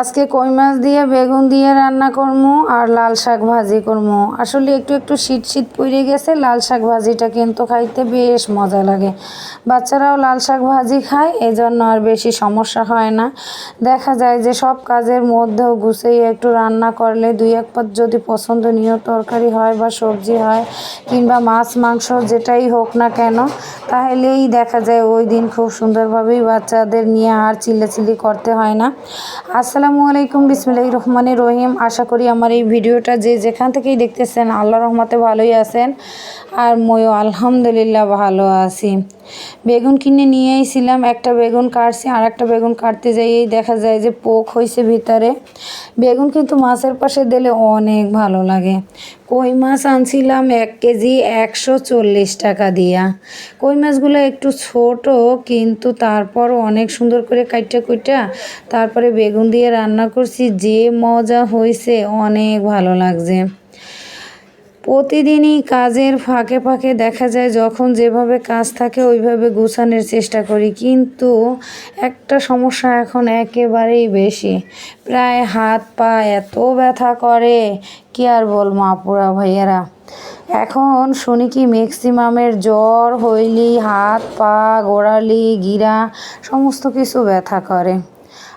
আজকে কই মাছ দিয়ে, বেগুন দিয়ে রান্না করব আর লাল শাক ভাজি করব আসলে একটু একটু শীত শীত পড়ে গেছে, লাল শাক ভাজিটা কিন্তু খাইতে বেশ মজা লাগে। বাচ্চারাও লাল শাক ভাজি খায়, এজন্য আর বেশি সমস্যা হয় না। দেখা যায় যে সব কাজের মধ্যেও গুছিয়ে একটু রান্না করলে দুই এক পাত যদি পছন্দনীয় তরকারি হয় বা সবজি হয় কিংবা মাছ, মাংস যেটাই হোক না কেন, তাহলেই দেখা যায় ওই দিন খুব সুন্দরভাবেই বাচ্চাদের নিয়ে আর চিল্লাচিল্লি করতে হয় না। আসসালামু আলাইকুম বিসমিল্লাহ রহমানের রহিম। আশা করি আমার এই ভিডিওটা যে যেখান থেকেই দেখতেছেন আল্লাহ রহমতে ভালোই আছেন। আর ময়ও আলহামদুলিল্লাহ ভালো আছি। বেগুন কিনে নিয়ে এসেছিলাম একটা বেগুন কাটছি, আর একটা বেগুন কাটতে যাইয়েই দেখা যায় যে পোক হয়েছে ভিতরে। বেগুন কিন্তু মাছের পাশে দিলে অনেক ভালো লাগে। কই মাছ আনছিলাম এক কেজি একশো চল্লিশ টাকা দিয়া। কই মাছগুলো একটু ছোট, কিন্তু তারপর অনেক সুন্দর করে কাইটা কুইটা, তারপরে বেগুন দিয়ে রান্না করছি, যে মজা হয়েছে অনেক ভালো লাগছে। প্রতিদিনই কাজের ফাঁকে ফাঁকে দেখা যায়, যখন যেভাবে কাজ থাকে ওইভাবে গুছানোর চেষ্টা করি। কিন্তু একটা সমস্যা এখন একেবারেই বেশি। প্রায় হাত পা এত ব্যথা করে, কি আর বলব আপুরা ভাইয়ারা? এখন শুনি কি ম্যাক্সিমামের জ্বর, হইলি, হাত পা, গোড়ালি, গিরা, সমস্ত কিছু ব্যথা করে।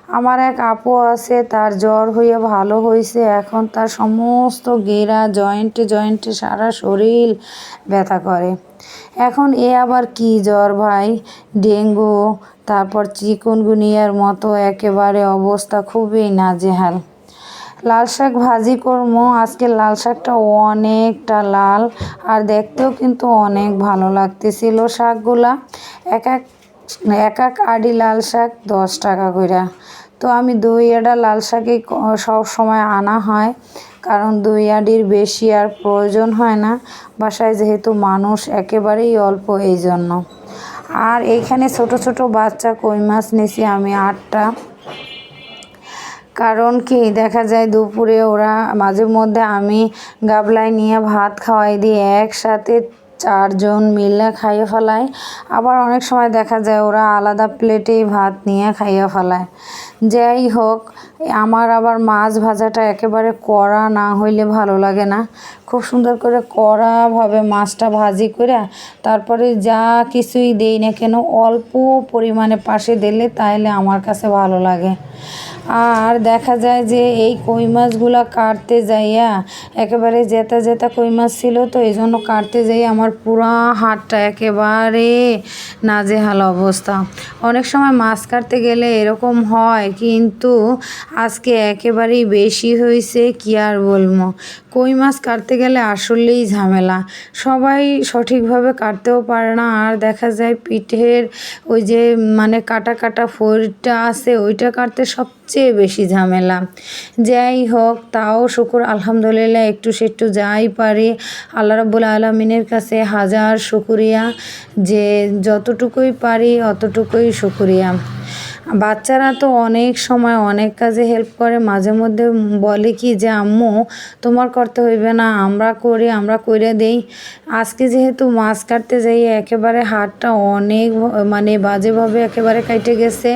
আমার এক আপু আছে, তার জ্বর হয়ে ভালো হয়েছে এখন তার সমস্ত গেরা, জয়েন্টে জয়েন্টে, সারা শরীর ব্যথা করে। এখন এ আবার কি জ্বর ভাই? ডেঙ্গু, তারপর চিকুনগুনিয়ার মতো একেবারে অবস্থা খুবই নাজেহাল। লাল শাক ভাজি করব আজকে লাল শাকটা অনেকটা লাল, আর দেখতেও কিন্তু অনেক ভালো লাগতেছিল শাকগুলা। এক এক এক এক আডি লাল শাক দশ টাকা করে তো আমি দুই আডা লাল শাকই সব সময় আনা হয়, কারণ দুই আডির বেশি আর প্রয়োজন হয় না। বাসায় যেহেতু মানুষ একেবারেই অল্প এই জন্য আর এইখানে ছোট ছোট বাচ্চা কই মাছ নিছি আমি আটটা। কারণ কি, দেখা যায় দুপুরে ওরা মাঝে মধ্যে আমি গাবলায় নিয়ে ভাত খাওয়াই দিই, একসাথে চারজন মিলে খাইয়ে ফেলায়। আবার অনেক সময় দেখা যায় ওরা আলাদা প্লেটেই ভাত নিয়ে খাইয়ে ফেলায়। যাই হোক, আমার আবার মাছ ভাজাটা একেবারে কড়া না হইলে ভালো লাগে না। খুব সুন্দর করে কড়াভাবে মাছটা ভাজি করে তারপরে যা কিছুই দেই না কেন, অল্প পরিমাণে পাশে দিলে তাহলে আমার কাছে ভালো লাগে। আর দেখা যায় যে এই কই মাছগুলো কাটতে যাইয়া একেবারে জেতা জেতা কই মাছ ছিল তো এই জন্য কাটতে যাই আমার পুরা হাতটা একেবারে নাজেহাল অবস্থা। অনেক সময় মাছ কাটতে গেলে এরকম হয় কিন্তু আজকে একেবারেই বেশি হয়েছে কি আর বলব? কই মাছ কাটতে গেলে আসলেই ঝামেলা। সবাই সঠিকভাবে কাটতেও পারে না, আর দেখা যায় পিঠের ওই যে মানে কাটা কাটা ফোরটা আছে, ওইটা কাটতে সবচেয়ে বেশি ঝামেলা। যাই হোক, তাও শুকুর, আলহামদুলিল্লাহ, একটু সেটু যাই পারি। আল্লাহ রাবুল আলমিনের কাছে হাজার শুকুরিয়া। যে যতটুকুই পারি, অতটুকুই শুকুরিয়া। বাচ্চারা তো অনেক সময় অনেক কাজে হেল্প করে, মাঝে মধ্যে বলে কি যে, আম্মু, তোমার করতে হইবে না, আমরা করি, আমরা করে দেই। আজকে যেহেতু মাছ কাটতে যাই, একেবারে হাতটা অনেক মানে বাজেভাবে একেবারে কাটে গেছে।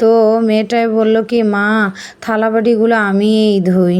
তো মেয়েটাই বলল কি, মা, থালাবাটিগুলো আমিই ধুই।